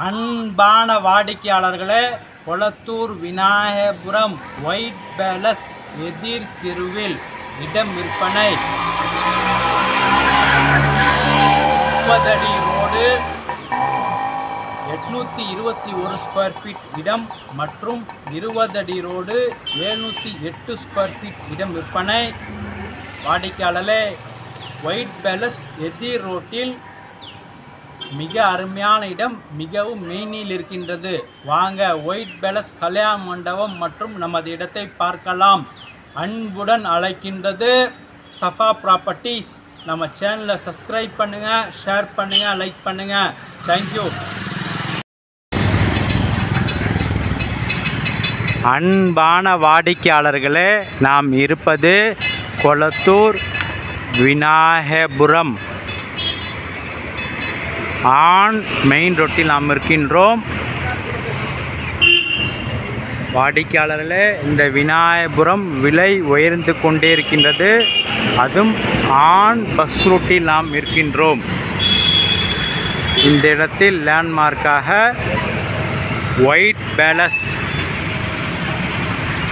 அன்பான வாடிக்கையாளர்களே Kolathur Vinayagapuram white palace எதிர் தெருவில் இடம் விற்பனை. முப்பதடி ரோடு எட்நூற்றி இருபத்தி ஒரு ஸ்கொயர் ஃபீட் இடம் மற்றும் இருபது அடி ரோடு எழுநூற்றி எட்டு ஸ்கொயர் ஃபீட் இடம் விற்பனை. வாடிக்கையாளரே ஒயிட் பேலஸ் எதிர் ரோட்டில் மிக அருமையான இடம் மிகவும் மெயினில் இருக்கின்றது. வாங்க ஒயிட் பேலஸ் கல்யாண மண்டபம் மற்றும் நமது இடத்தை பார்க்கலாம். அன்புடன் அழைக்கின்றது சஃபா ப்ராப்பர்ட்டிஸ் நம்ம சேனலை சப்ஸ்கிரைப் பண்ணுங்கள் ஷேர் பண்ணுங்கள் லைக் பண்ணுங்கள் தேங்க்யூ அன்பான வாடிக்கையாளர்களே நாம் இருப்பது கொளத்தூர் விநாயகபுரம். ஆன் மெயின் ரோட்டில் நாம் இருக்கின்றோம். வாடிக்கையாளர்களே இந்த விநாயகபுரம் விலை உயர்ந்து கொண்டே இருக்கின்றது. அதுவும் ஆண் பஸ் ரூட்டில் நாம் இருக்கின்றோம். இந்த இடத்தில் லேண்ட்மார்க்காக ஒயிட் பேலஸ்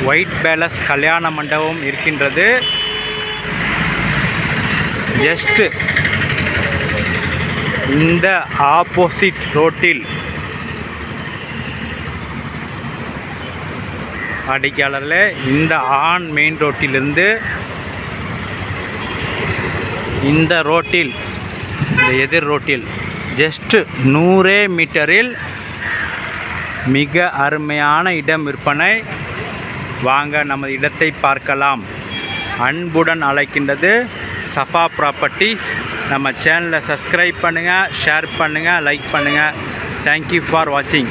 ஒயிட் பேலஸ் கல்யாண மண்டபம் இருக்கின்றது. ஜஸ்ட் இந்த ஆப்போசிட் ரோட்டில் வாடிக்கையாளர்களே இந்த ஆன் மெயின் ரோட்டிலிருந்து இந்த ரோட்டில் இந்த எதிர் ரோட்டில் ஜஸ்ட் நூறே மீட்டரில் மிக அருமையான இடம் விற்பனை. வாங்க நமது இடத்தை பார்க்கலாம். அன்புடன் அழைக்கின்றது சஃபா ப்ராப்பர்ட்டிஸ் நம்ம சேனலை சப்ஸ்கிரைப் பண்ணுங்கள் ஷேர் பண்ணுங்கள் லைக் பண்ணுங்கள் தேங்க்யூ ஃபார் வாட்சிங்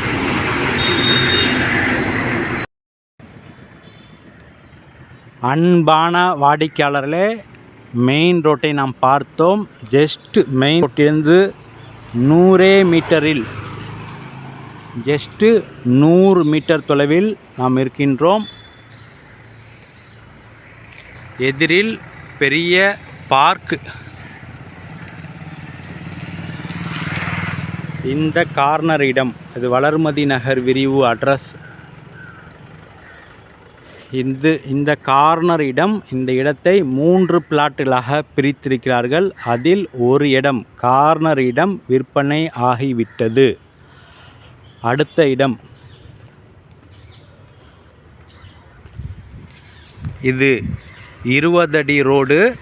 அன்பான வாடிக்கையாளர்களே மெயின் ரோட்டை நாம் பார்த்தோம். ஜஸ்ட் மெயின் ரோட்டிலிருந்து நூறே மீட்டரில் ஜஸ்ட்டு நூறு மீட்டர் தொலைவில் நாம் இருக்கின்றோம். எதிரில் பெரிய பார்க் இந்த கார்னர் இடம் இது வளர்மதி நகர் விரிவு அட்ரஸ் இந்த இந்த கார்னர் இடம் இந்த இடத்தை மூன்று பிளாட்டுகளாக பிரித்திருக்கிறார்கள். அதில் ஒரு இடம் கார்னர் இடம் விற்பனை ஆகிவிட்டது. அடுத்த இடம். இது இருபது அடி ரோடு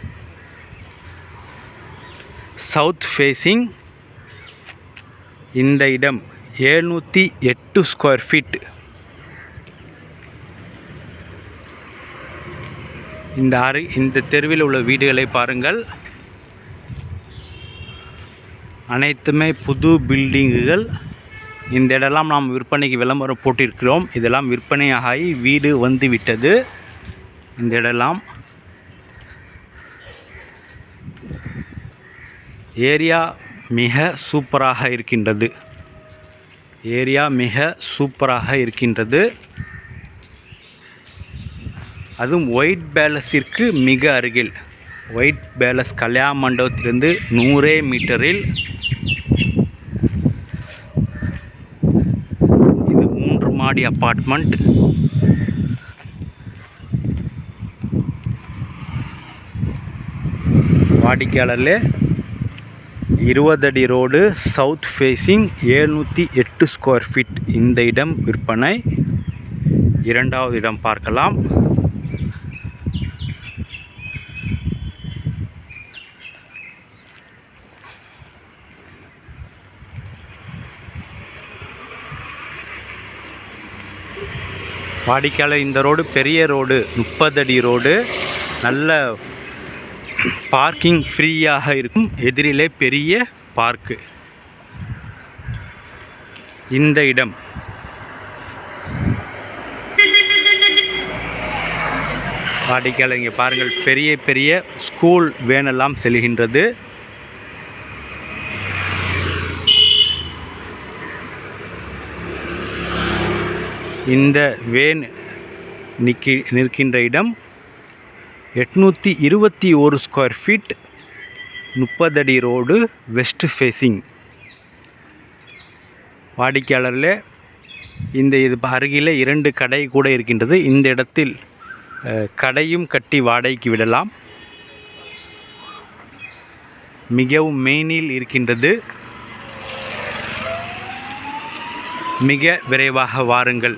சவுத் ஃபேஸிங் இந்த இடம் எழுநூற்றி எட்டு ஸ்கொயர் ஃபீட் இந்த அரு இந்த தெருவில் உள்ள வீடுகளை பாருங்கள். அனைத்துமே புது பில்டிங்குகள் இந்த இடம்லாம் நாம் விற்பனைக்கு விளம்பரம் போட்டிருக்கிறோம். இதெல்லாம் விற்பனையாகி வீடு வந்து விட்டது. இந்த இடம்லாம். ஏரியா மிக சூப்பராக இருக்கின்றது. ஏரியா மிக சூப்பராக இருக்கின்றது. அதுவும் ஒயிட் பேலஸிற்கு மிக அருகில். ஒயிட் பேலஸ் கல்யாண மண்டபத்திலிருந்து நூறே மீட்டரில். இது மூன்று மாடி அப்பார்ட்மெண்ட் வாடிக்கையாளர்லே இருபது அடி ரோடு சவுத் ஃபேஸிங் ஏழ்நூற்றி எட்டு ஸ்கொயர் ஃபீட் இந்த இடம் விற்பனை. இரண்டாவது இடம் பார்க்கலாம். வாடிக்கையாளர் இந்த ரோடு பெரிய ரோடு முப்பது அடி ரோடு நல்ல பார்க்கிங் ஃப்ரீயாக இருக்கும் எதிரிலே பெரிய பார்க்கு. இந்த இடம். வாடிக்கையாளர் இங்கே பாருங்கள் பெரிய பெரிய ஸ்கூல் வேனெல்லாம் செல்கின்றது. இந்த வேன் நிற்கி நிற்கின்ற இடம். எட்நூற்றி இருபத்தி ஒரு ஸ்கொயர் ஃபீட் முப்பது அடி ரோடு வெஸ்ட் ஃபேஸிங் வாடிக்கையாளரில் இந்த இது அருகில் இரண்டு கடை கூட இருக்கின்றது. இந்த இடத்தில் கடையும் கட்டி வாடகைக்கு விடலாம். மிகவும் மெயினில் இருக்கின்றது. மிக விரைவாக வாருங்கள்.